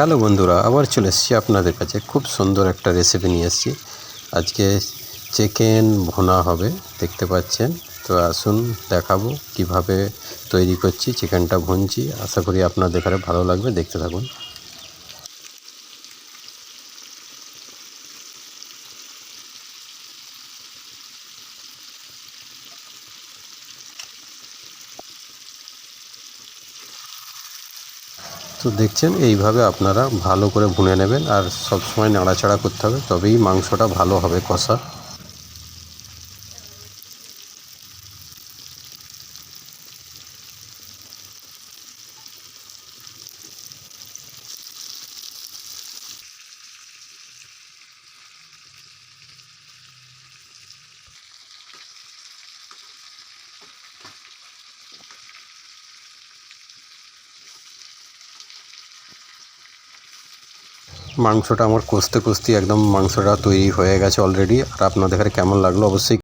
Hello বন্ধুরা, আবার চলে এসেছি আপনাদের কাছে। খুব সুন্দর একটা রেসিপি নিয়ে এসেছি। আজকে চিকেন ভোনা হবে, দেখতে পাচ্ছেন। তো আসুন দেখাবো কীভাবে তৈরি করছি চিকেনটা ভুনছি। আশা করি আপনাদের ঘরে ভালো লাগবে, দেখতে থাকুন। তো দেখছেন, এইভাবে আপনারা ভালো করে ভুনে নেবেন আর সবসময় নাড়াচাড়া করতে হবে, তবেই মাংসটা ভালো হবে কষা। মাংসটা আমার কষতে কষতে একদম মাংসটা তৈরি হয়ে গেছে অলরেডি আর আপনাদের কেমন লাগল অবশ্যই